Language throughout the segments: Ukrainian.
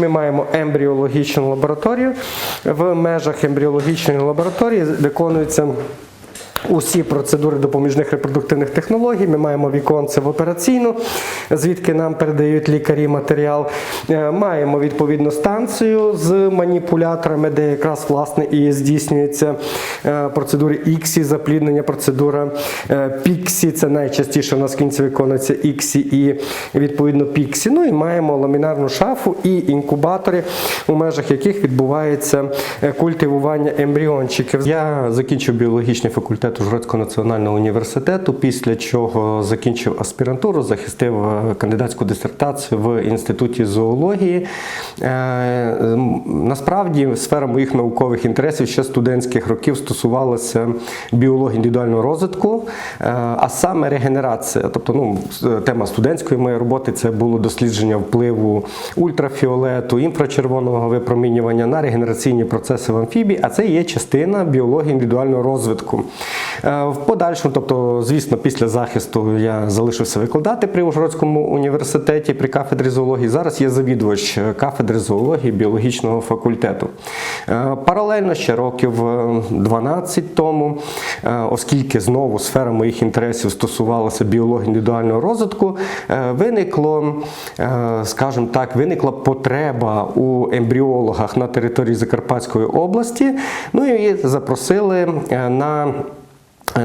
Ми маємо ембріологічну лабораторію. В межах ембріологічної лабораторії виконуються Усі процедури допоміжних репродуктивних технологій. Ми маємо віконце в операційну, звідки нам передають лікарі матеріал. Е, Маємо відповідну станцію з маніпуляторами, де якраз власне і здійснюється е, процедури іксі, запліднення, процедура е, піксі. Це найчастіше у нас в кінці виконується іксі і відповідно піксі. Ну і маємо ламінарну шафу і інкубатори, у межах яких відбувається е, культивування ембріончиків. Я закінчив біологічний факультет Ужгородського національного університету, після чого закінчив аспірантуру, захистив е, кандидатську дисертацію в інституті зоології. Е, м, Насправді сфера моїх наукових інтересів ще студентських років стосувалася біології індивідуального розвитку, е, а саме регенерація. Тобто, ну, тема студентської моєї роботи це було дослідження впливу ультрафіолету, інфрачервоного випромінювання на регенераційні процеси в амфібії, а це є частина біології індивідуального розвитку. Е, В подальшому, тобто, звісно, після захисту я залишився викладати при Ужгородському університеті при кафедрі зоології. Зараз є завідувач е, кафедри зоології біологічного факультету. Е, Паралельно ще років е, 12 тому, е, оскільки знову сфера моїх інтересів стосувалася біології індивідуального розвитку, е, виникло, е, скажімо так, виникла потреба у ембріологах на території Закарпатської області. Ну і запросили е, на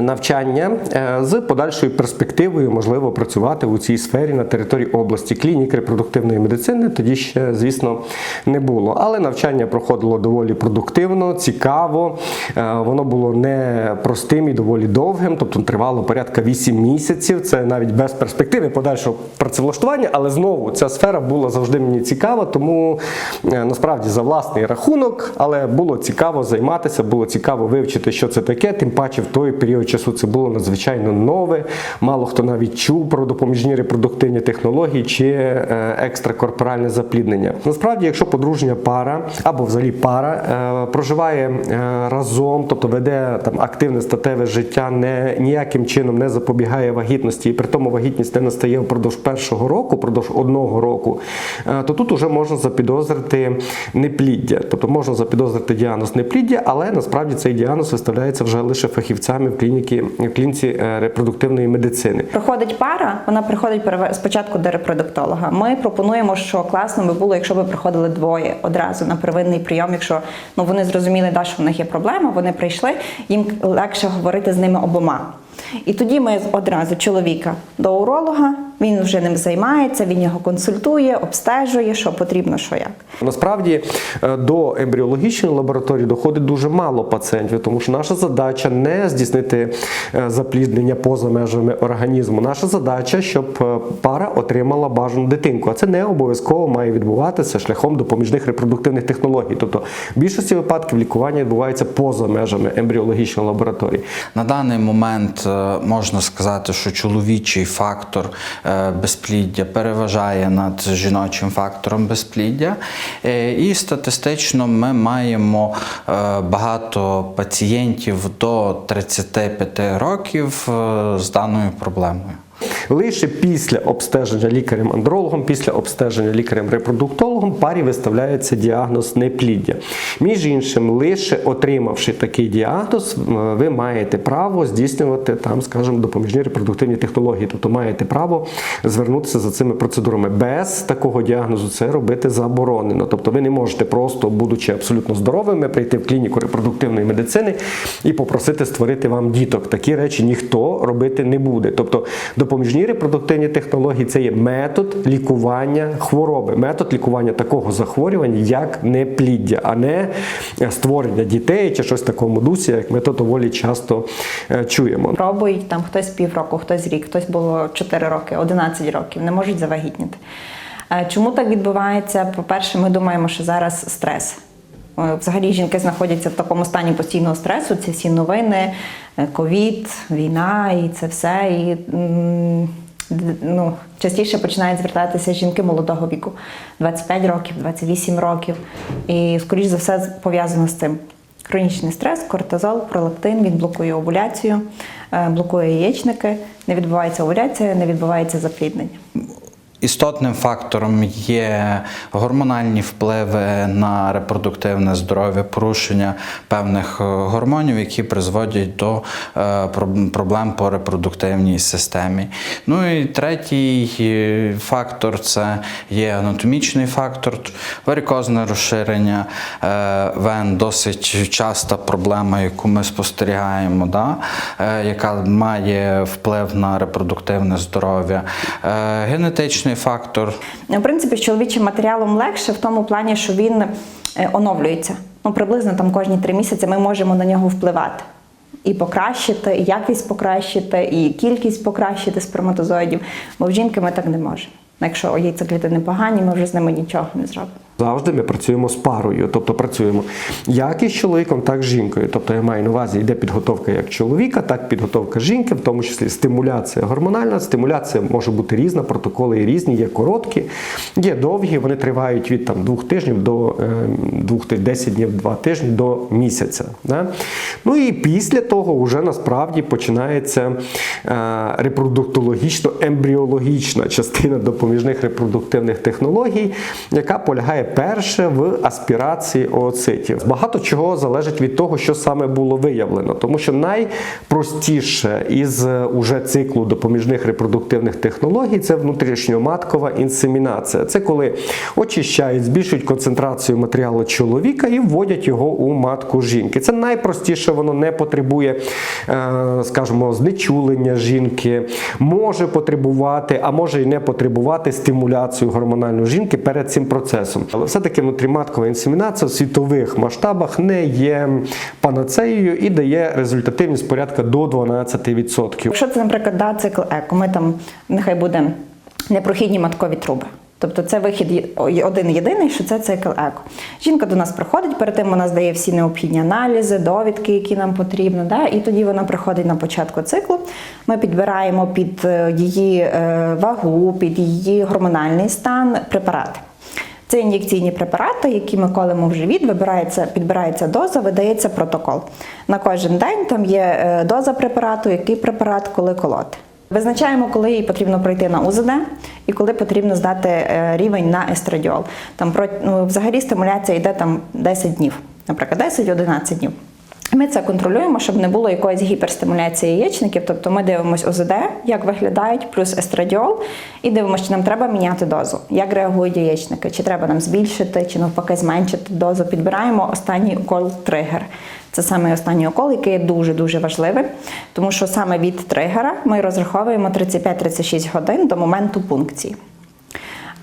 Навчання е, з подальшою перспективою можливо працювати у цій сфері на території області. Клінік репродуктивної медицини тоді ще, звісно, не було. Але навчання проходило доволі продуктивно, цікаво. Е, Воно було не простим і доволі довгим, тобто тривало порядка 8 місяців. Це навіть без перспективи подальшого працевлаштування. Але знову ця сфера була завжди мені цікава, тому е, насправді за власний рахунок, але було цікаво займатися, було цікаво вивчити, що це таке. Тим паче в той період часу це було надзвичайно нове. Мало хто навіть чув про допоміжні репродуктивні технології чи е, екстракорпоральне запліднення. Насправді, якщо подружня пара або взагалі пара е, проживає е, разом, тобто веде там активне статеве життя, не ніяким чином не запобігає вагітності, і при тому вагітність не настає впродовж першого року, впродовж одного року, то тут уже можна запідозрити непліддя. Тобто можна запідозрити діагноз непліддя, але насправді цей діагноз виставляється вже лише фахівцями в клініці, в клініці е, репродуктивної медицини. Приходить пара, вона приходить спочатку до репродуктолога. Ми пропонуємо, що класно би було, якщо би приходили двоє одразу на первинний прийом, якщо ну вони зрозуміли, да, що в них є проблема, вони прийшли, їм легше говорити з ними обома. І тоді ми одразу чоловіка до уролога, він вже ним займається, він його консультує, обстежує, що потрібно, що як. Насправді е, до ембріологічної лабораторії доходить дуже мало пацієнтів, тому що наша задача не здійснити е, запліднення поза межами організму. Наша задача, щоб е, пара отримала бажану дитинку. А це не обов'язково має відбуватися шляхом допоміжних репродуктивних технологій. Тобто в більшості випадків лікування відбувається поза межами ембріологічної лабораторії. На даний момент е, можна сказати, що чоловічий фактор е, безпліддя переважає над жіночим фактором безпліддя. Е, І статистично ми маємо багато пацієнтів до 35 років з даною проблемою. Лише після обстеження лікарем-андрологом, після обстеження лікарем-репродуктологом парі виставляється діагноз непліддя. Між іншим, лише отримавши такий діагноз, ви маєте право здійснювати там, скажімо, допоміжні репродуктивні технології. Тобто маєте право звернутися за цими процедурами. Без такого діагнозу це робити заборонено. Тобто ви не можете просто, будучи абсолютно здоровими, прийти в клініку репродуктивної медицини і попросити створити вам діток. Такі речі ніхто робити не буде. Тобто допоміжні репродуктивні технології це є метод лікування хвороби, метод лікування такого захворювання, як непліддя, а не створення дітей чи щось в такому дусі, як ми то доволі часто е, чуємо. Пробують там хтось півроку, хтось рік, хтось було 4 роки, 11 років, не можуть завагітніти. Е, Чому так відбувається? По-перше, ми думаємо, що зараз стрес. Е, Взагалі жінки знаходяться в такому стані постійного стресу. Ці всі новини, е, ковід, війна і це все. І ну, частіше починають звертатися жінки молодого віку 25 років, 28 років. І, скоріш за все, пов'язано з цим. Хронічний стрес, кортизол, пролактин, він блокує овуляцію, е, блокує яєчники, не відбувається овуляція, не відбувається запліднення. Істотним фактором є гормональні впливи на репродуктивне здоров'я, порушення певних е, гормонів, які призводять до е, проблем по репродуктивній системі. Ну і третій е, фактор це є анатомічний фактор, варикозне розширення вен, досить часта проблема, яку ми спостерігаємо, да? яка має вплив на репродуктивне здоров'я. Е, Генетичний фактор. В принципі, з чоловічим матеріалом легше в тому плані, що він е, оновлюється. Ну, приблизно там кожні три місяці ми можемо на нього впливати. І покращити, і якість покращити, і кількість покращити сперматозоїдів. Бо в жінки ми так не можемо. Якщо яйцекліти погані, ми вже з ними нічого не зробимо. Завжди ми працюємо з парою, тобто працюємо як із чоловіком, так і з жінкою. Тобто я маю на увазі, йде підготовка як чоловіка, так підготовка жінки, в тому числі стимуляція гормональна. Стимуляція може бути різна, протоколи різні, є короткі, є довгі. Вони тривають від там двох тижнів до е, двох ти- 10 днів, два тижні до місяця. Да? Ну і після того вже насправді починається е, репродуктологічно-ембріологічна частина допоміжних репродуктивних технологій, яка полягає перше в аспірації ooцитів. Багато чого залежить від того, що саме було виявлено, тому що найпростіше із е, уже циклу допоміжних репродуктивних технологій це внутрішньоматкова інсемінація. Це коли очищають, збільшують концентрацію матеріалу чоловіка і вводять його у матку жінки. Це найпростіше, воно не потребує, е, скажімо, знечулення жінки, може потребувати, а може і не потребувати стимуляцію гормональну жінки перед цим процесом. Але все-таки внутріматкова інсемінація в світових масштабах не є панацеєю і дає результативність порядка до 12%. Якщо це, наприклад, да, цикл еко, ми там нехай буде непрохідні маткові труби. Тобто це вихід один єдиний, що це цикл еко. Жінка до нас приходить, перед тим вона здає всі необхідні аналізи, довідки, які нам потрібно. Да? І тоді вона приходить на початку циклу. Ми підбираємо під е, її е, вагу, під її гормональний стан препарати. Це ін'єкційні препарати, які ми колемо в живіт, вибирається, підбирається доза, видається протокол. На кожен день там є е, доза препарату, який препарат, коли колоти. Визначаємо, коли їй потрібно пройти на УЗД і коли потрібно здати е, рівень на естрадіол. Там ну, взагалі стимуляція йде там 10 днів, наприклад, 10-11 днів. Ми це контролюємо, щоб не було якоїсь гіперстимуляції яєчників. Тобто ми дивимося ОЗД, як виглядають, плюс естрадіол, і дивимося, чи нам треба міняти дозу, як реагують яєчники, чи треба нам збільшити, чи навпаки зменшити дозу. Підбираємо останній укол тригер. Це саме останній укол, який є дуже дуже важливий, тому що саме від тригера ми розраховуємо 35-36 годин до моменту пункції.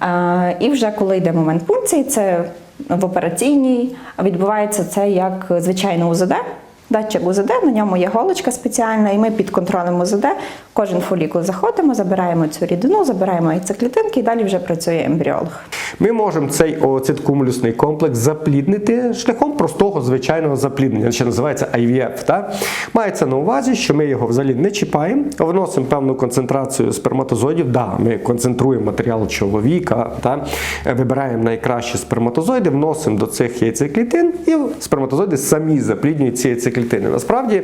Е, І вже коли йде момент пункції, це в операційній відбувається це як звичайно УЗД. Датчик УЗД, на ньому є голочка спеціальна, і ми під контролем УЗД кожен фолікул заходимо, забираємо цю рідину, забираємо яйцеклітинки і далі вже працює ембріолог. Ми можемо цей оцит-кумулюсний комплекс запліднити шляхом простого звичайного запліднення, що називається IVF. Та? Мається на увазі, що ми його взагалі не чіпаємо, вносимо певну концентрацію сперматозоїдів. Да, ми концентруємо матеріал чоловіка, та? вибираємо найкращі сперматозоїди, вносимо до цих яйцеклітин, і сперматозоїди самі запліднюють ці яйцеклітини. Насправді.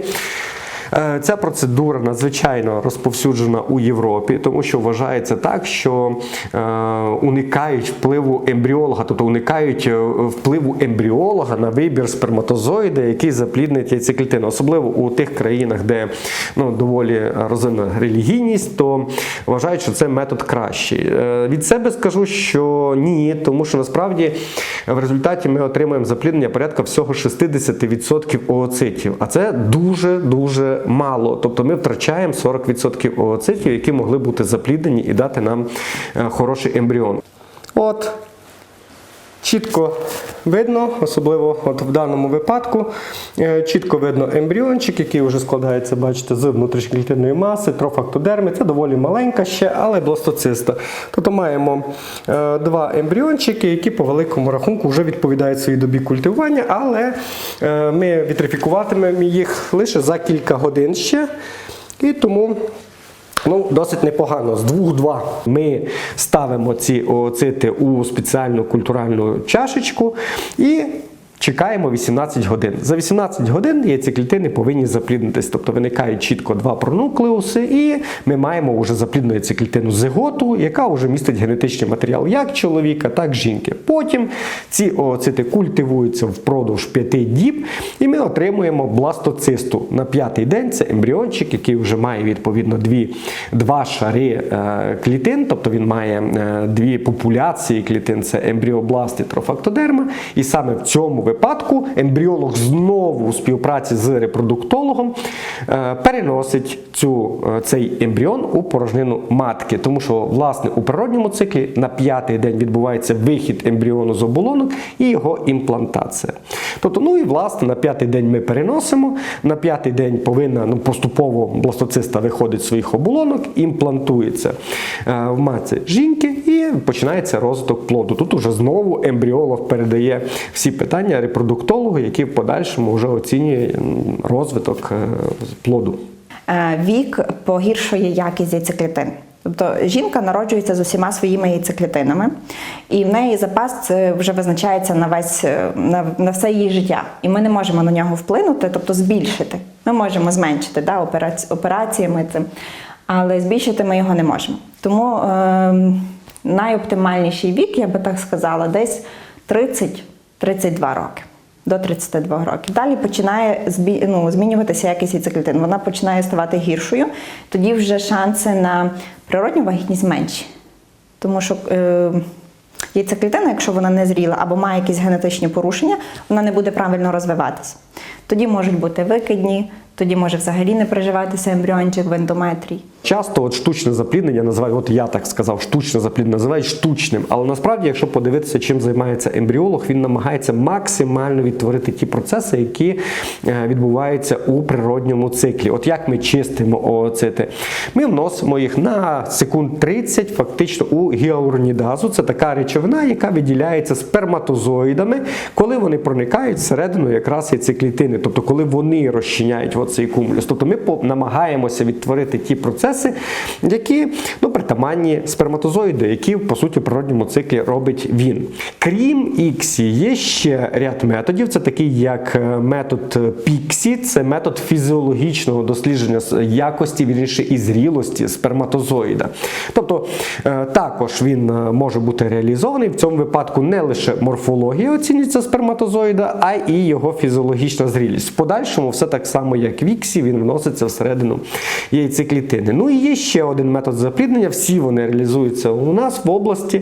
Е, Ця процедура надзвичайно розповсюджена у Європі, тому що вважається так, що е, уникають впливу ембріолога, тобто уникають е, впливу ембріолога на вибір сперматозоїда, який запліднить яйцеклітину. Особливо у тих країнах, де ну, доволі розвинена релігійність, то вважають, що це метод кращий. Від себе скажу, що ні, тому що насправді в результаті ми отримуємо запліднення порядка всього 60% ooцитів, а це дуже дуже мало. Тобто ми втрачаємо 40% овоцитів, які могли бути запліднені і дати нам е, хороший ембріон. От Чітко видно, особливо от в даному випадку, е, чітко видно ембріончик, який вже складається, бачите, з внутрішньоклітинної маси, трофактодерми. Це доволі маленька ще, але бластоциста. Тобто маємо е, два ембріончики, які по великому рахунку вже відповідають своїй добі культивування, але е, ми вітрифікуватимемо їх лише за кілька годин ще. І тому Ну, досить непогано. З двох-два ми ставимо ці оцити у спеціальну культуральну чашечку і Чекаємо 18 годин. За 18 годин яйцеклітини повинні запліднитись, тобто виникають чітко два пронуклеуси, і ми маємо вже заплідну яйцеклітину зиготу, яка вже містить генетичний матеріал як чоловіка, так і жінки. Потім ці ooцити культивуються впродовж 5 діб, і ми отримуємо бластоцисту. На п'ятий день це ембріончик, який вже має відповідно дві, два шари е, клітин, тобто він має е, дві популяції клітин: це ембріобласт і трофактодерма. І саме в цьому випадку ембріолог знову у співпраці з репродуктологом е, переносить цю, е, цей ембріон у порожнину матки, тому що власне у природньому циклі на п'ятий день відбувається вихід ембріону з оболонок і його імплантація. Тобто, ну і власне на п'ятий день ми переносимо. На п'ятий день повинна ну, поступово бластоциста виходить з своїх оболонок, імплантується е, в матці жінки і починається розвиток плоду. Тут уже знову ембріолог передає всі питання репродуктологу, який в подальшому вже оцінює розвиток е, плоду. Е, Вік погіршує якість яйцеклітин. Тобто жінка народжується з усіма своїми яйцеклітинами, і в неї запас вже визначається на весь е, на, на все її життя. І ми не можемо на нього вплинути, тобто збільшити. Ми можемо зменшити да, операці, операціями цим, але збільшити ми його не можемо. Тому е, найоптимальніший вік, я би так сказала, десь 30-32 роки. До 32 років. Далі починає ну, змінюватися якість яйцеклітин. Вона починає ставати гіршою. Тоді вже шанси на природню вагітність менші. Тому що е, яйцеклітина, якщо вона не зріла або має якісь генетичні порушення, вона не буде правильно розвиватися. Тоді можуть бути викидні, тоді може взагалі не приживатися ембріончик в ендометрії. Часто от штучне запліднення називають, от я так сказав, штучне запліднення називають штучним. Але насправді, якщо подивитися, чим займається ембріолог, він намагається максимально відтворити ті процеси, які е, відбуваються у природньому циклі. От як ми чистимо ooцити? Ми вносимо їх на секунд 30 фактично у гіалуронідазу. Це така речовина, яка виділяється сперматозоїдами, коли вони проникають всередину якраз яйцеклітини, тобто коли вони розчиняють оцей кумулюс. Тобто ми намагаємося відтворити ті процеси, які ну, притаманні сперматозоїду, які по суті в природньому циклі робить він. Крім іксі, є ще ряд методів. Це такий як е, метод Піксі, це метод фізіологічного дослідження якості вірніше і зрілості сперматозоїда. Тобто е, також він е, може бути реалізований в цьому випадку не лише морфологія оцінюється сперматозоїда, а і його фізіологічна зрілість. В подальшому все так само, як в іксі, він вноситься всередину яйцеклітини. Ну і є ще один метод запліднення. Всі вони реалізуються у нас в області.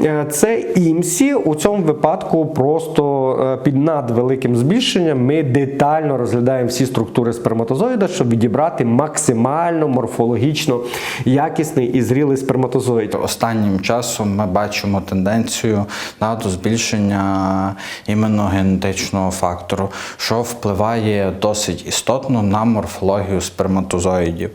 Е, Це імсі. У цьому випадку просто е, під надвеликим збільшенням ми детально розглядаємо всі структури сперматозоїда, щоб відібрати максимально морфологічно якісний і зрілий сперматозоїд. Останнім часом ми бачимо тенденцію на до збільшення іменно генетичного фактору, що впливає досить істотно на морфологію сперматозоїдів.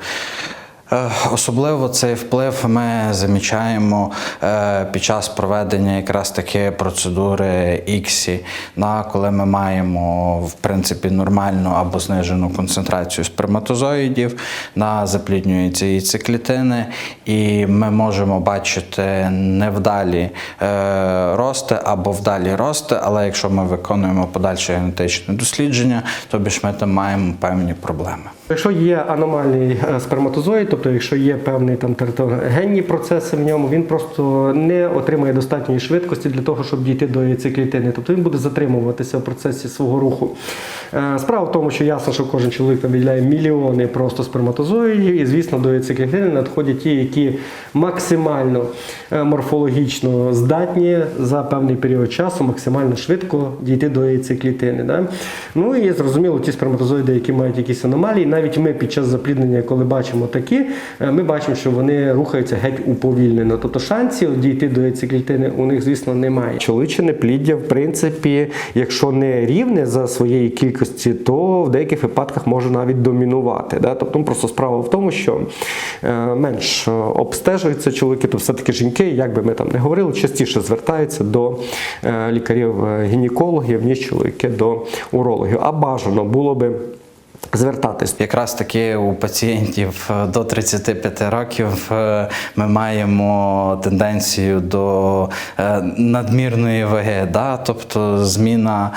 Е, Особливо цей вплив ми замічаємо е, під час проведення якраз таки процедури іксі, на коли ми маємо в принципі нормальну або знижену концентрацію сперматозоїдів на запліднюються яйцеклітини, і ми можемо бачити невдалі е, рости або вдалі рости, але якщо ми виконуємо подальше генетичне дослідження, то більш ми там маємо певні проблеми. Якщо є аномальний е, сперматозоїд, тобто якщо є певні там тератогенні процеси в ньому, він просто не отримає достатньої швидкості для того, щоб дійти до яйцеклітини. Тобто він буде затримуватися в процесі свого руху. Е, Справа в тому, що ясно, що кожен чоловік там виділяє мільйони просто сперматозоїдів, і звісно до яйцеклітини надходять ті, які максимально е, морфологічно здатні за певний період часу максимально швидко дійти до яйцеклітини. Да? Ну і зрозуміло, ті сперматозоїди, які мають якісь аномалії, навіть ми під час запліднення, коли бачимо такі, е, ми бачимо, що вони рухаються геть уповільнено. Тобто шансів дійти до яйцеклітини у них, звісно, немає. Чоловіче непліддя, в принципі, якщо не рівне за своєї кількості, то в деяких випадках може навіть домінувати. Да? Тобто ну, просто справа в тому, що е, менш е, обстежуються чоловіки, то все-таки жінки, як би ми там не говорили, частіше звертаються до лікарів-гінекологів, ніж чоловіки до урологів. А бажано було би звертатись. Якраз таки у пацієнтів е, до 35 років е, ми маємо тенденцію до е, надмірної ваги, да? тобто зміна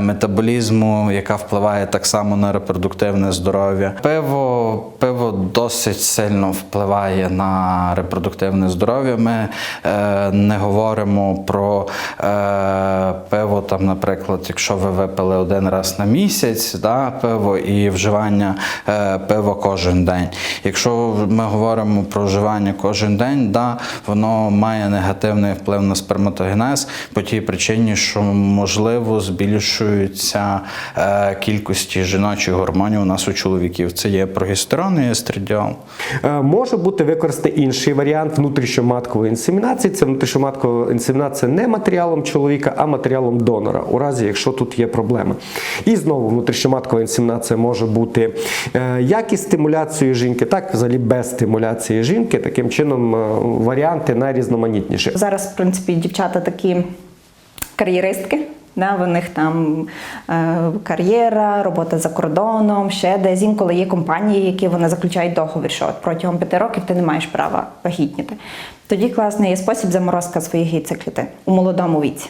метаболізму, яка впливає так само на репродуктивне здоров'я. Пиво, пиво досить сильно впливає на репродуктивне здоров'я. Ми не говоримо про пиво, там, наприклад, якщо ви випили один раз на місяць, да, пиво і вживання е, пива кожен день. Якщо ми говоримо про вживання кожен день, да, воно має негативний вплив на сперматогенез по тій причині, що можливо збільшуються е, кількості жіночих гормонів у нас у чоловіків. Це є прогестерон і естрадіол. Е, Може бути використаний інший варіант внутрішньоматкової інсемінації. Це внутрішньоматкова інсемінація не матеріалом чоловіка, а матеріалом донора, у разі якщо тут є проблема. І знову внутрішньоматкова інсемінація може бути е, як із стимуляцією жінки, так взагалі без стимуляції жінки. Таким чином е, варіанти найрізноманітніші. Зараз, в принципі, дівчата такі кар'єристки. Да, в них там е, кар'єра, робота за кордоном, ще десь інколи є компанії, які вони заключають договір, що от протягом п'яти років ти не маєш права вагітніти. Тоді класний є спосіб заморозка своїх яйцеклітин у молодому віці.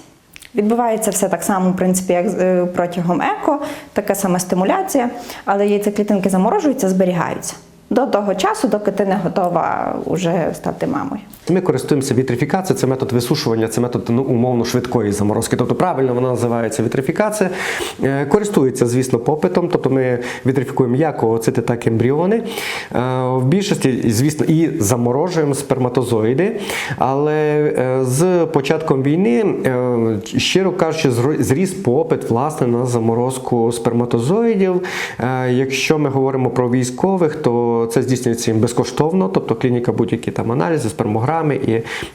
Відбувається все так само, в принципі, як е, протягом еко, така сама стимуляція, але яйцеклітинки заморожуються, зберігаються до того часу, доки ти не готова вже стати мамою. Ми користуємося вітрифікацією, це метод висушування, це метод ну, умовно швидкої заморозки. Тобто правильно вона називається вітрифікація. Е, Користується, звісно, попитом. Тобто ми вітрифікуємо як ooцити, так і ембріони. Е, В більшості, звісно, і заморожуємо сперматозоїди. Але е, з початком війни, щиро кажучи, зріс попит власне на заморозку сперматозоїдів. Якщо ми говоримо про військових, то це здійснюється їм безкоштовно, тобто клініка будь-які там аналізи, спермограми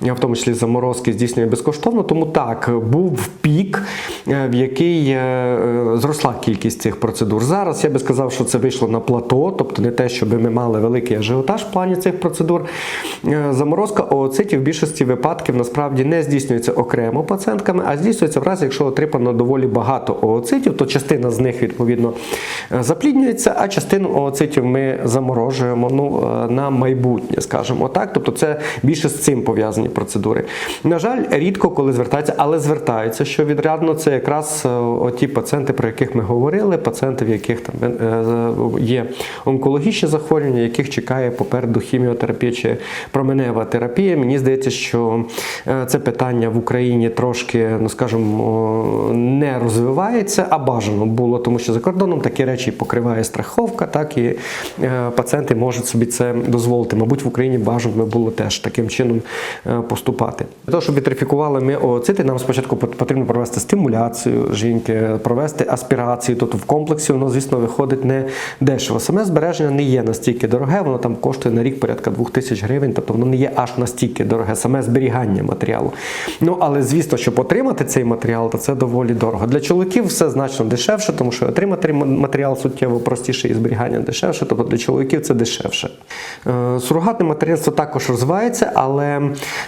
і в тому числі заморозки здійснює безкоштовно. Тому так був пік, е, в який е, зросла кількість цих процедур. Зараз я би сказав, що це вийшло на плато, тобто не те, щоб ми мали великий ажіотаж в плані цих процедур. Е, Заморозка ooцитів в більшості випадків насправді не здійснюється окремо пацієнтками, а здійснюється в разі, якщо отримано доволі багато ooцитів, то частина з них відповідно запліднюється, а частину ooцитів ми заморожуємо ну, е, на майбутнє, скажімо так. Тобто це більше з цим пов'язані процедури. На жаль, рідко коли звертаються, але звертаються, що відрядно це якраз е, оті пацієнти, про яких ми говорили, пацієнти, в яких там е, є онкологічні захворювання, яких чекає попереду хіміотерапія чи променева терапія. Мені здається, що це питання в Україні трошки, ну скажімо, не розвивається, а бажано було, тому що за кордоном такі речі покриває страховка, так і е, пацієнти можуть собі це дозволити. Мабуть, в Україні бажано би було теж таким чином е, поступати. Для того, щоб вітрифікували ми ooцити, нам спочатку потрібно провести стимуляцію жінки, провести аспірацію. Тобто в комплексі воно, звісно, виходить не дешево. Саме збереження не є настільки дороге, воно там коштує на рік порядка 2000 гривень, тобто воно не є аж настільки дороге, саме зберігання матеріалу. Ну але звісно, щоб отримати цей матеріал, то це доволі дорого. Для чоловіків все значно дешевше, тому що отримати матеріал суттєво простіше і зберігання дешевше, тобто для чоловіків це дешевше. Е, Сурогатне материнство також розвивається, але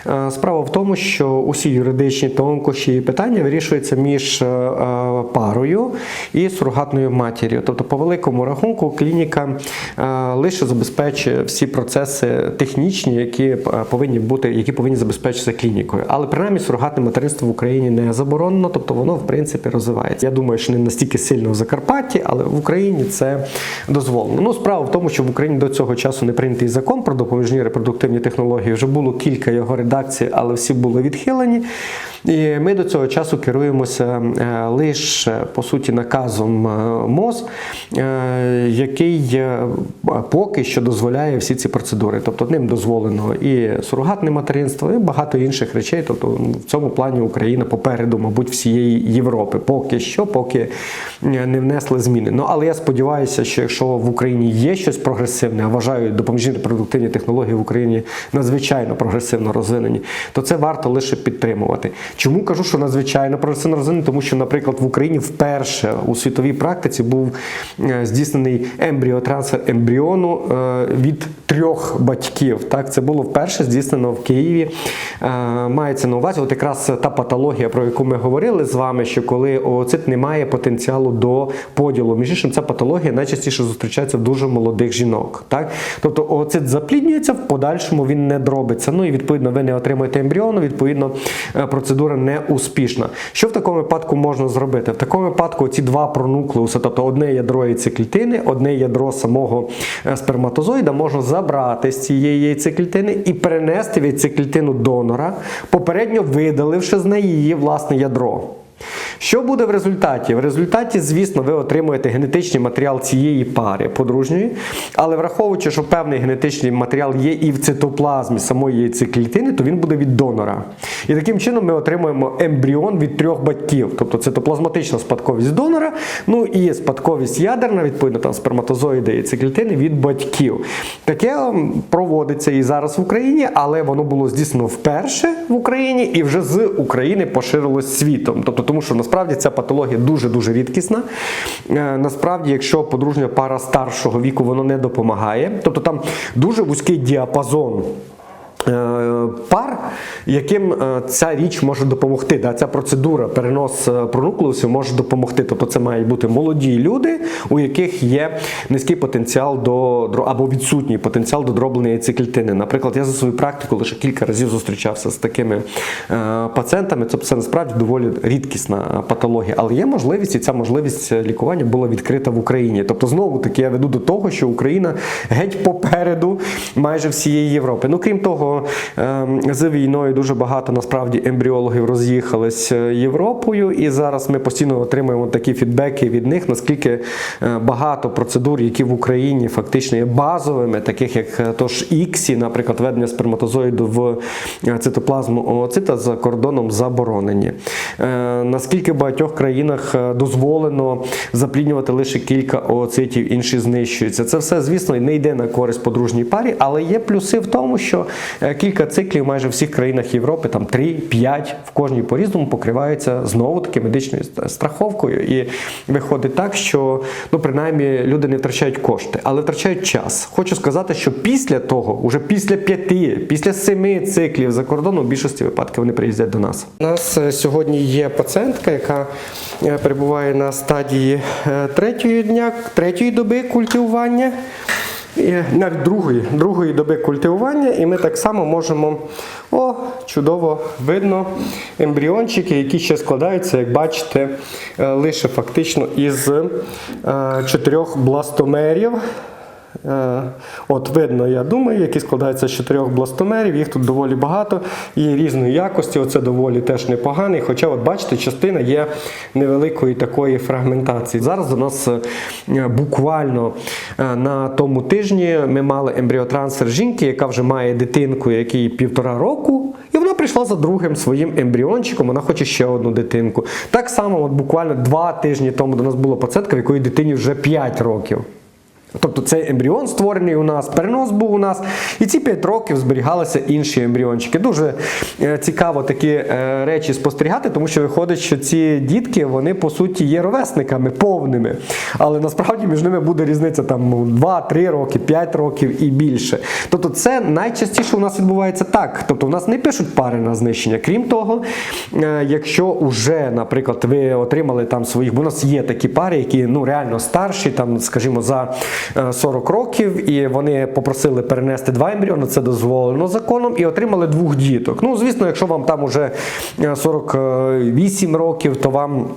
е, справа в тому, що усі юридичні тонкощі і питання вирішуються між е, парою і сурогатною матір'ю. Тобто, по великому рахунку, клініка лише забезпечує всі процеси технічні, які повинні бути, які повинні забезпечитися клінікою. Але принаймні сурогатне материнство в Україні не заборонено, тобто воно в принципі розвивається. Я думаю, що не настільки сильно в Закарпатті, але в Україні це дозволено. Ну, справа в тому, що в Україні до цього часу не прийнятий закон про допоміжні репродуктивні технології. Вже було кілька його редакцій, але всі були відхилені. І ми до цього часу керуємося е, лише по суті наказом е, МОЗ, е, який поки що дозволяє всі ці процедури. Тобто ним дозволено і сурогатне материнство, і багато інших речей. Тобто в цьому плані Україна попереду, мабуть, всієї Європи. Поки що, поки не внесли зміни. Ну але я сподіваюся, що якщо в Україні є щось прогресивне, а вважаю допоміжні репродуктивні технології в Україні надзвичайно прогресивно розвинені, то це варто лише підтримувати. Чому кажу, що надзвичайно прогресивно розвинені? Тому що, наприклад, в Україні вперше у світовій практиці був е, здійснений ембріотрансфер ембріону е, від трьох батьків. Так, це було вперше здійснено в Києві. Е, Мається на увазі, от якраз та патологія, про яку ми говорили з вами, що коли ooцит не має потенціалу до поділу. Між іншим, ця патологія найчастіше зустрічається в дуже молодих жінок. Так? Тобто ooцит запліднюється, в подальшому він не дробиться. Ну і відповідно ви не отримуєте ембріону, відповідно, е, процедура не успішна. Що в такому випадку можна зробити? В такому випадку ці два пронуклеуси, тобто одне ядро яйцеклітини, одне ядро самого е, сперматозоїда, можна забрати з цієї яйцеклітини і перенести в яйцеклітину донора, попередньо видаливши з неї її власне ядро. Що буде в результаті? В результаті, звісно, ви отримуєте генетичний матеріал цієї пари подружньої, але враховуючи, що певний генетичний матеріал є і в цитоплазмі самої яйцеклітини, то він буде від донора. І таким чином ми отримуємо ембріон від трьох батьків, тобто цитоплазматична спадковість донора, ну і спадковість ядерна, відповідно там сперматозоїди і яйцеклітини від батьків. Таке проводиться і зараз в Україні, але воно було здійснено вперше в Україні і вже з України поширилось світом. Тобто, тому що насправді ця патологія дуже дуже рідкісна. Е, Насправді, якщо подружня пара старшого віку, воно не допомагає. Тобто там дуже вузький діапазон. Е, Пар, яким е, ця річ може допомогти, да, ця процедура, перенос е, пронуклеусів може допомогти. Тобто це мають бути молоді люди, у яких є низький потенціал до або відсутній потенціал до дроблення яйцеклітини. Наприклад, я за свою практику лише кілька разів зустрічався з такими пацієнтами. Тобто це насправді доволі рідкісна патологія, але є можливість, і ця можливість лікування була відкрита в Україні. Тобто, знову таки я веду до того, що Україна геть попереду майже всієї Європи. Ну крім того, ем, з війною дуже багато насправді ембріологів роз'їхались е, Європою, і зараз ми постійно отримуємо такі фідбеки від них, наскільки е, багато процедур, які в Україні фактично є базовими, таких як е, тож іксі, наприклад, введення сперматозоїду в е, цитоплазму ooцита за кордоном заборонені. Е, Наскільки в багатьох країнах е, дозволено запліднювати лише кілька ooцитів, інші знищуються. Це все, звісно, не йде на користь подружній парі, але є плюси в тому, що е, кілька циклів майже всіх країнах Європи, там 3-5, в кожній по-різному покриваються знову таки медичною страховкою. І виходить так, що ну, принаймні люди не втрачають кошти, але втрачають час. Хочу сказати, що після того, уже після п'яти, після семи циклів за кордоном, в більшості випадків вони приїздять до нас. У нас е, сьогодні є пацієнтка, яка е, перебуває на стадії е, третьої дня, третьої доби культивування. Навіть другої, другої доби культивування, і ми так само можемо, о, чудово видно ембріончики, які ще складаються, як бачите, е, лише фактично із е, чотирьох бластомерів. Е, От видно, я думаю, які складаються з чотирьох бластомерів, їх тут доволі багато і різної якості. Оце доволі теж непоганий. Хоча, от бачите, частина є невеликої такої фрагментації. Зараз до нас е, буквально е, на тому тижні ми мали ембріотрансфер жінки, яка вже має дитинку, якій півтора року. І вона прийшла за другим своїм ембріончиком, вона хоче ще одну дитинку. Так само, от буквально два тижні тому до нас була пацієнтка, в якої дитині вже 5 років. Тобто цей ембріон створений у нас, перенос був у нас, і ці 5 років зберігалися інші ембріончики. Дуже е, цікаво такі е, речі спостерігати, тому що виходить, що ці дітки вони по суті є ровесниками повними. Але насправді між ними буде різниця там ну, 2-3 роки, 5 років і більше. Тобто, це найчастіше у нас відбувається так. Тобто, у нас не пишуть пари на знищення. Крім того, е, якщо вже, наприклад, ви отримали там своїх, бо у нас є такі пари, які ну реально старші, там, скажімо, за 40 років, і вони попросили перенести два ембріони, це дозволено законом, і отримали двох діток. Ну, звісно, якщо вам там уже е, 48 років, то вам.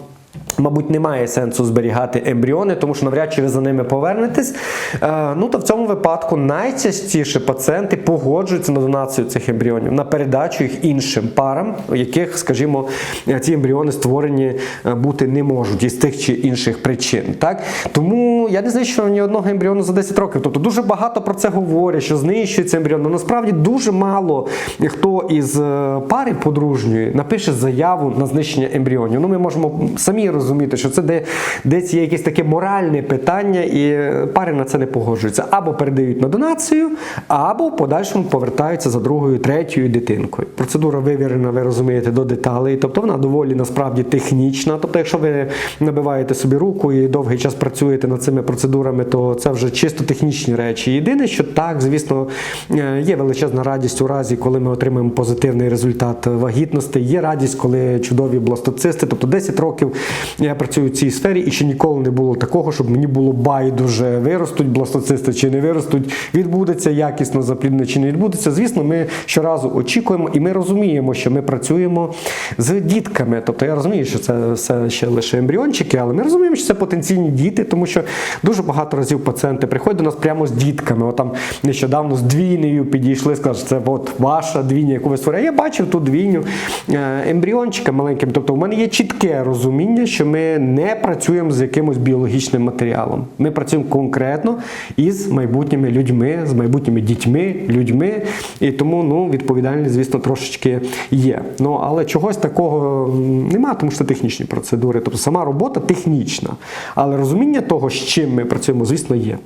Мабуть, немає сенсу зберігати ембріони, тому що навряд чи ви за ними повернетесь. Е, ну то в цьому випадку найчастіше пацієнти погоджуються на донацію цих ембріонів, на передачу їх іншим парам, у яких, скажімо, е, ці ембріони створені е, бути не можуть із тих чи інших причин. Так? Тому я не знищую ні одного ембріону за 10 років. Тобто дуже багато про це говорять, що знищується ембріон. Ну, насправді дуже мало хто із пари подружньої напише заяву на знищення ембріонів. Ну, ми можемо самі самі розумієте, що це де, десь є якесь таке моральне питання, і пари на це не погоджуються. Або передають на донацію, або в подальшому повертаються за другою, третьою дитинкою. Процедура вивірена, ви розумієте, до деталей. Тобто вона доволі насправді технічна. Тобто, якщо ви набиваєте собі руку і довгий час працюєте над цими процедурами, то це вже чисто технічні речі. Єдине, що так, звісно, е, є величезна радість у разі, коли ми отримаємо позитивний результат вагітності. Є радість, коли чудові бластоцисти. Тобто 10 років я працюю в цій сфері і ще ніколи не було такого, щоб мені було байдуже, виростуть бластоцисти чи не виростуть, відбудеться якісно запліднення чи не відбудеться. Звісно, ми щоразу очікуємо і ми розуміємо, що ми працюємо з дітками. Тобто я розумію, що це все ще лише ембріончики, але ми розуміємо, що це потенційні діти, тому що дуже багато разів пацієнти приходять до нас прямо з дітками. От там нещодавно з двійнею підійшли, сказали, що це от ваша двійня, яку ви створили. Я бачив ту двійню е, ембріончика маленьким. Тобто, у мене є чітке розуміння, що ми не працюємо з якимось біологічним матеріалом. Ми працюємо конкретно із майбутніми людьми, з майбутніми дітьми, людьми. І тому ну, відповідальність, звісно, трошечки є. Ну, але чогось такого нема, тому що це технічні процедури. Тобто сама робота технічна. Але розуміння того, з чим ми працюємо, звісно, є.